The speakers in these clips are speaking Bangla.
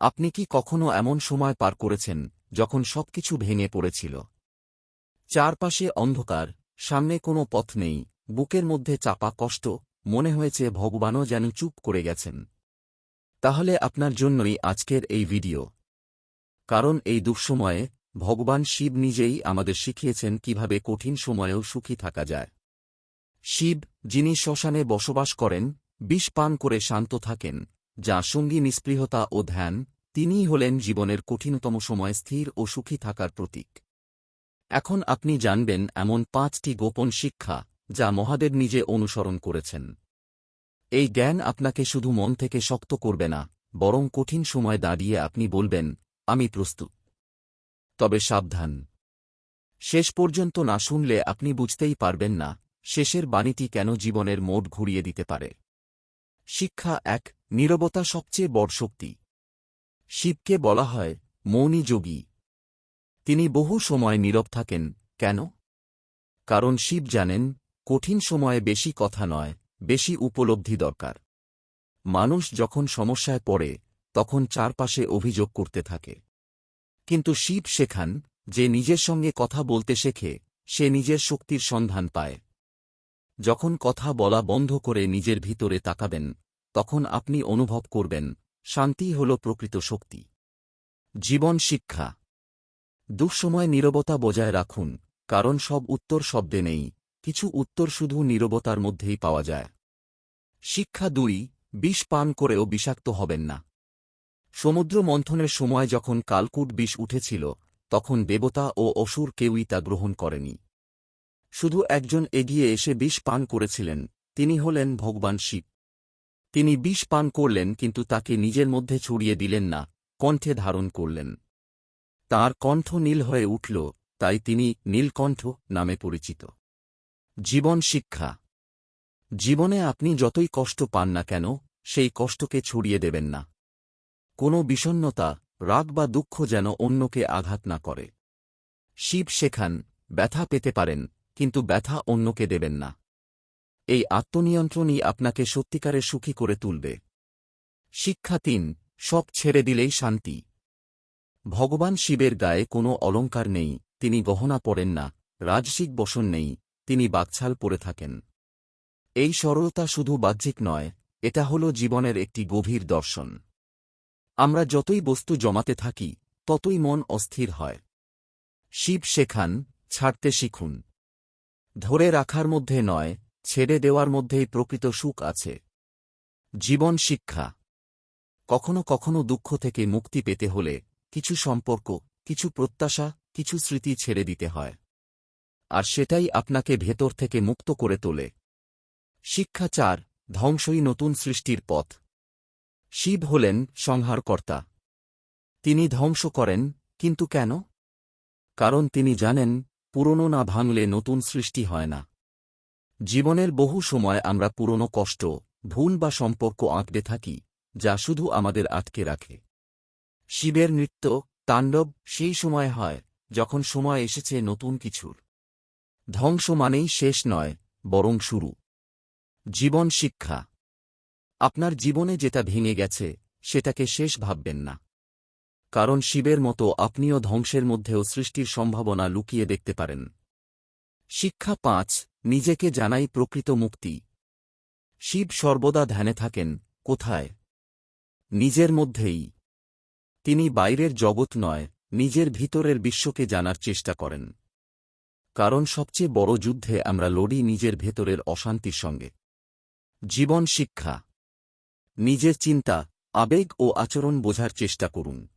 আপনি কি কখনো এমন সময় পার করেছেন, যখন সবকিছু ভেঙে পড়েছিল? চারপাশে অন্ধকার, সামনে কোনো পথ নেই, বুকের মধ্যে চাপা কষ্ট, মনে হয়েছে ভগবানও যেন চুপ করে গেছেন। তাহলে আপনার জন্যই আজকের এই ভিডিও। কারণ এই দুঃসময়ে, ভগবান শিব নিজেই আমাদের শিখিয়েছেন কীভাবে কঠিন সময়েও সুখী থাকা যায়। শিব, যিনি শ্মশানে বসবাস করেন, বিষ পান করে শান্ত থাকেন যা সঙ্গী নিস্পৃহতা ও ধ্যান, তিনিই হলেন জীবনের কঠিনতম সময় স্থির ও সুখী থাকার প্রতীক। এখন আপনি জানবেন এমন পাঁচটি গোপন শিক্ষা যা মহাদেব নিজে অনুসরণ করেছেন। এই জ্ঞান আপনাকে শুধু মন থেকে শক্ত করবে না, বরং কঠিন সময় দাঁড়িয়ে আপনি বলবেন, আমি প্রস্তুত। তবে সাবধান। শেষ পর্যন্ত না শুনলে আপনি বুঝতেই পারবেন না, শেষের বাণীটি কেন জীবনের মোড ঘুরিয়ে দিতে পারে। শিক্ষা এক নীরবতা সবচেয়ে বড় শক্তি। শিবকে বলা হয় মৌনী যোগী। তিনি বহু সময় নীরব থাকেন, কেন? কারণ শিব জানেন, কঠিন সময়ে বেশি কথা নয়, বেশি উপলব্ধি দরকার। মানুষ যখন সমস্যায় পড়ে, তখন চারপাশে অভিযোগ করতে থাকে। কিন্তু শিব শেখান যে নিজের সঙ্গে কথা বলতে শেখে, সে নিজের শক্তির সন্ধান পায়। যখন কথা বলা বন্ধ করে নিজের ভিতরে তাকাবেন তখন আপনি অনুভব করবেন, শান্তি হল প্রকৃত শক্তি। জীবন শিক্ষা। দুঃসময় নীরবতা বজায় রাখুন, কারণ সব উত্তর শব্দে নেই, কিছু উত্তর শুধু নীরবতার মধ্যেই পাওয়া যায়। শিক্ষা দুই, বিষ পান করেও বিষাক্ত হবেন না। সমুদ্র মন্থনের সময় যখন কালকুট বিষ উঠেছিল, তখন দেবতা ও অসুর কেউই তা গ্রহণ করেনি। শুধু একজন এগিয়ে এসে বিষ পান করেছিলেন, তিনি হলেন ভগবান শিব। তিনি বিষ পান করলেন কিন্তু তাকে নিজের মধ্যে ছড়িয়ে দিলেন না, কণ্ঠে ধারণ করলেন। তার কণ্ঠ নীল হয়ে উঠল, তাই তিনি নীলকণ্ঠ নামে পরিচিত। জীবন শিক্ষা। জীবনে আপনি যতই কষ্ট পান না কেন, সেই কষ্টকে ছড়িয়ে দেবেন না। কোনো বিষণ্নতা রাগ বা দুঃখ যেন অন্যকে আঘাত না করে। শিব শেখান, ব্যথা পেতে পারেন, কিন্তু ব্যথা অন্যকে দেবেন না। এই আত্মনিয়ন্ত্রণই আপনাকে সত্যিকারে সুখী করে তুলবে। শিক্ষা তিন, সব ছেড়ে দিলেই শান্তি। ভগবান শিবের গায়ে কোনো অলঙ্কার নেই, তিনি গহনা পরেন না, রাজসিক বসন নেই, তিনি বাকছাল পরে থাকেন। এই সরলতা শুধু বাহ্যিক নয়, এটা হল জীবনের একটি গভীর দর্শন। আমরা যতই বস্তু জমাতে থাকি, ততই মন অস্থির হয়। শিব শেখান, ছাড়তে শিখুন। ধরে রাখার মধ্যে নয় ছেড়ে দেওয়ার মধ্যেই প্রকৃত সুখ আছে। জীবন শিক্ষা। কখনো কখনো দুঃখ থেকে মুক্তি পেতে হলে কিছু সম্পর্ক, কিছু প্রত্যাশা, কিছু স্মৃতি ছেড়ে দিতে হয়। আর সেটাই আপনাকে ভেতর থেকে মুক্ত করে তোলে। শিক্ষা চার, ধ্বংসই নতুন সৃষ্টির পথ। শিব হলেন সংহারকর্তা। তিনি ধ্বংস করেন, কিন্তু কেন? কারণ তিনি জানেন, পুরনো না ভাঙলে নতুন সৃষ্টি হয় না। জীবনের বহু সময় আমরা পুরনো কষ্ট, ভুল বা সম্পর্ক আঁকড়ে থাকি, যা শুধু আমাদের আটকে রাখে। শিবের নৃত্য, তাণ্ডব সেই সময় হয়, যখন সময় এসেছে নতুন কিছুর। ধ্বংস মানেই শেষ নয়, বরং শুরু। জীবন শিক্ষা। আপনার জীবনে যেটা ভেঙে গেছে, সেটাকে শেষ ভাববেন না। কারণ শিবের মতো আপনিও ধ্বংসের মধ্যেও সৃষ্টির সম্ভাবনা লুকিয়ে দেখতে পারেন। শিক্ষা পাঁচ নিজেকে জানাই প্রকৃত মুক্তি। শিব সর্বদা ধ্যানে থাকেন, কোথায়? নিজের মধ্যেই। তিনি বাইরের জগৎ নয়, নিজের ভিতরের বিশ্বকে জানার চেষ্টা করেন। কারণ সবচেয়ে বড় যুদ্ধে আমরা লড়ি নিজের ভেতরের অশান্তির সঙ্গে। জীবন শিক্ষা। নিজের চিন্তা, আবেগ ও আচরণ বোঝার চেষ্টা করুন।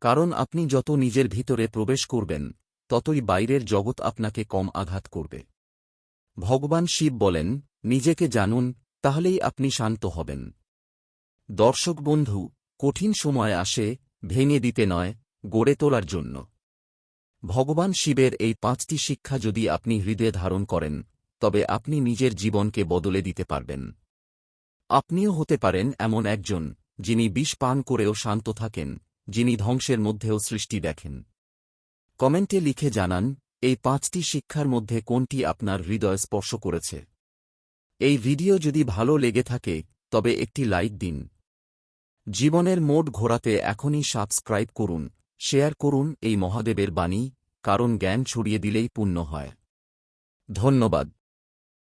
কারণ আপনি যত নিজের ভিতরে প্রবেশ করবেন, ততই বাইরের জগৎ আপনাকে কম আঘাত করবে। ভগবান শিব বলেন, নিজেকে জানুন, তাহলেই আপনি শান্ত হবেন। দর্শক বন্ধু, কঠিন সময় আসে, ভেঙে দিতে নয়, গড়ে তোলার জন্য। ভগবান শিবের এই পাঁচটি শিক্ষা যদি আপনি হৃদয়ে ধারণ করেন, তবে আপনি নিজের জীবনকে বদলে দিতে পারবেন। আপনিও হতে পারেন এমন একজন, যিনি বিষ পান করেও শান্ত থাকেন, যিনি ধ্বংসের মধ্যেও সৃষ্টি দেখেন। কমেন্টে লিখে জানান এই পাঁচটি শিক্ষার মধ্যে কোনটি আপনার হৃদয় স্পর্শ করেছে? এই ভিডিও যদি ভালো লেগে থাকে, তবে একটি লাইক দিন। জীবনের মোড ঘোরাতে এখনই সাবস্ক্রাইব করুন, শেয়ার করুন এই মহাদেবের বাণী, কারণ জ্ঞান ছড়িয়ে দিলেই পূর্ণ হয়। ধন্যবাদ।